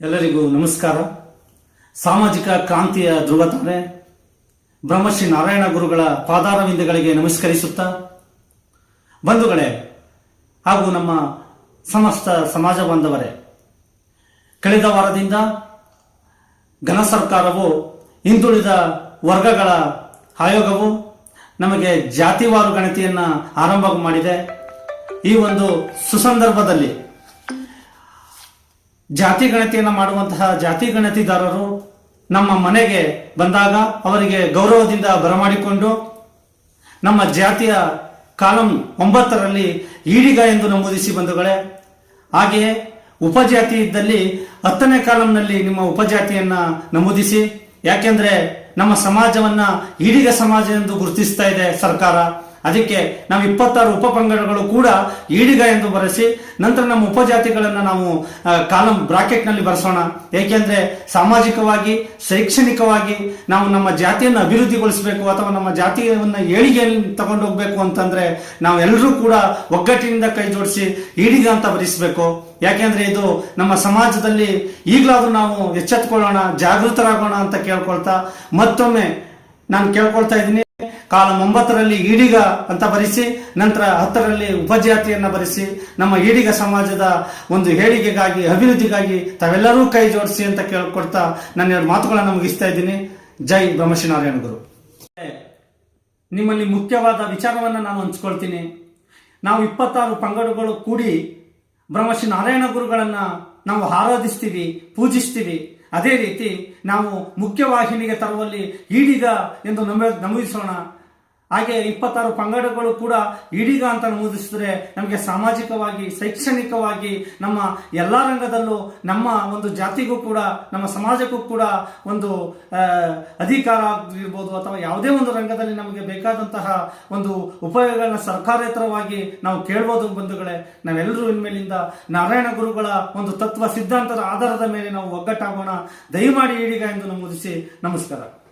ಎಲ್ಲರಿಗೂ ನಮಸ್ಕಾರ. ಸಾಮಾಜಿಕ ಕ್ರಾಂತಿಯ ಧ್ರುವತಾರೆ ಬ್ರಹ್ಮಶ್ರೀ ನಾರಾಯಣ ಗುರುಗಳ ಪಾದಾರವಿಂದಗಳಿಗೆ ನಮಸ್ಕರಿಸುತ್ತಾ. ಬಂಧುಗಳೇ, ಹಾಗೂ ನಮ್ಮ ಸಮಸ್ತ ಸಮಾಜ ಬಾಂಧವರೇ, ಕಳೆದ ವಾರದಿಂದ ಘನ ಸರ್ಕಾರವು ಹಿಂದುಳಿದ ವರ್ಗಗಳ ಆಯೋಗವು ನಮಗೆ ಜಾತಿವಾರು ಗಣತಿಯನ್ನ ಆರಂಭ ಮಾಡಿದೆ. ಈ ಒಂದು ಸುಸಂದರ್ಭದಲ್ಲಿ ಜಾತಿ ಗಣತಿಯನ್ನು ಮಾಡುವಂತಹ ಜಾತಿ ಗಣತಿದಾರರು ನಮ್ಮ ಮನೆಗೆ ಬಂದಾಗ ಅವರಿಗೆ ಗೌರವದಿಂದ ಬರಮಾಡಿಕೊಂಡು ನಮ್ಮ ಜಾತಿಯ ಕಾಲಂ ಒಂಬತ್ತರಲ್ಲಿ ಈಡಿಗ ಎಂದು ನಮೂದಿಸಿ ಬಂಧುಗಳೇ, ಹಾಗೆಯೇ ಉಪಜಾತಿ ಇದ್ದಲ್ಲಿ ಹತ್ತನೇ ಕಾಲಂನಲ್ಲಿ ನಿಮ್ಮ ಉಪಜಾತಿಯನ್ನ ನಮೂದಿಸಿ, ಯಾಕೆಂದ್ರೆ ನಮ್ಮ ಸಮಾಜವನ್ನ ಈಡಿಗ ಸಮಾಜ ಎಂದು ಗುರುತಿಸ್ತಾ ಇದೆ ಸರ್ಕಾರ. ಅದಕ್ಕೆ ನಾವು ಇಪ್ಪತ್ತಾರು ಉಪಪಂಗಡಗಳು ಕೂಡ ಈಡಿಗ ಎಂದು ಬರೆಸಿ, ನಂತರ ನಮ್ಮ ಉಪಜಾತಿಗಳನ್ನು ನಾವು ಕಾಲಂ ಬ್ರಾಕೆಟ್ನಲ್ಲಿ ಬರೆಸೋಣ. ಏಕೆಂದರೆ ಸಾಮಾಜಿಕವಾಗಿ, ಶೈಕ್ಷಣಿಕವಾಗಿ ನಾವು ನಮ್ಮ ಜಾತಿಯನ್ನು ಅಭಿವೃದ್ಧಿಗೊಳಿಸಬೇಕು ಅಥವಾ ನಮ್ಮ ಜಾತಿಯನ್ನ ಏಳಿಗೆಯಲ್ಲಿ ತಗೊಂಡು ಹೋಗ್ಬೇಕು ಅಂತಂದ್ರೆ ನಾವೆಲ್ಲರೂ ಕೂಡ ಒಗ್ಗಟ್ಟಿನಿಂದ ಕೈ ಜೋಡಿಸಿ ಈಡಿಗ ಅಂತ ಬರೆಸಬೇಕು. ಯಾಕೆಂದ್ರೆ ಇದು ನಮ್ಮ ಸಮಾಜದಲ್ಲಿ ಈಗಲಾದರೂ ನಾವು ಎಚ್ಚೆತ್ಕೊಳ್ಳೋಣ, ಜಾಗೃತರಾಗೋಣ ಅಂತ ಕೇಳ್ಕೊಳ್ತಾ ಮತ್ತೊಮ್ಮೆ ನಾನು ಕೇಳ್ಕೊಳ್ತಾ ಇದ್ದೀನಿ. ಕಾಲಂ ಒಂಬತ್ತರಲ್ಲಿ ಈಡಿಗ ಅಂತ ಬರೆಸಿ, ನಂತರ ಹತ್ತರಲ್ಲಿ ಉಪಜಾತಿಯನ್ನ ಬರೆಸಿ, ನಮ್ಮ ಈಡಿಗ ಸಮಾಜದ ಒಂದು ಹೇಳಿಕೆಗಾಗಿ, ಅಭಿವೃದ್ಧಿಗಾಗಿ ತಾವೆಲ್ಲರೂ ಕೈ ಜೋಡಿಸಿ ಅಂತ ಕೇಳ್ಕೊಡ್ತಾ ನನ್ನ ಎರಡು ಮಾತುಗಳನ್ನು ಮುಗಿಸ್ತಾ ಇದ್ದೀನಿ. ಜೈ ಬ್ರಹ್ಮಶ್ರೀನಾರಾಯಣ ಗುರು. ನಿಮ್ಮಲ್ಲಿ ಮುಖ್ಯವಾದ ವಿಚಾರವನ್ನು ನಾನು ಹಂಚ್ಕೊಳ್ತೀನಿ. ನಾವು ಇಪ್ಪತ್ತಾರು ಪಂಗಡಗಳು ಕೂಡಿ ಬ್ರಹ್ಮಶ್ರೀ ನಾರಾಯಣ ಗುರುಗಳನ್ನು ನಾವು ಆರಾಧಿಸ್ತೀವಿ, ಪೂಜಿಸ್ತೀವಿ. ಅದೇ ರೀತಿ ನಾವು ಮುಖ್ಯವಾಹಿನಿಗೆ ತರುವಲ್ಲಿ ಈಡಿದ ಎಂದು ನಮ ನಮೂದಿಸೋಣ. ಹಾಗೆ ಇಪ್ಪತ್ತಾರು ಪಂಗಡಗಳು ಕೂಡ ಈಡಿಗ ಅಂತ ನಮೂದಿಸಿದ್ರೆ ನಮಗೆ ಸಾಮಾಜಿಕವಾಗಿ, ಶೈಕ್ಷಣಿಕವಾಗಿ, ನಮ್ಮ ಎಲ್ಲ ರಂಗದಲ್ಲೂ ನಮ್ಮ ಒಂದು ಜಾತಿಗೂ ಕೂಡ, ನಮ್ಮ ಸಮಾಜಕ್ಕೂ ಕೂಡ ಒಂದು ಅಧಿಕಾರ ಆಗಿರ್ಬೋದು ಅಥವಾ ಯಾವುದೇ ಒಂದು ರಂಗದಲ್ಲಿ ನಮಗೆ ಬೇಕಾದಂತಹ ಒಂದು ಉಪಯೋಗಗಳನ್ನ ಸರ್ಕಾರೇತರವಾಗಿ ನಾವು ಕೇಳ್ಬೋದು ಬಂಧುಗಳೇ. ನಾವೆಲ್ಲರೂ ಇನ್ಮೇಲಿಂದ ನಾರಾಯಣ ಗುರುಗಳ ಒಂದು ತತ್ವ, ಸಿದ್ಧಾಂತದ ಆಧಾರದ ಮೇಲೆ ನಾವು ಒಗ್ಗಟ್ಟಾಗೋಣ. ದಯಮಾಡಿ ಈಡಿಗ ಎಂದು ನಮೂದಿಸಿ ನಮಸ್ಕಾರ.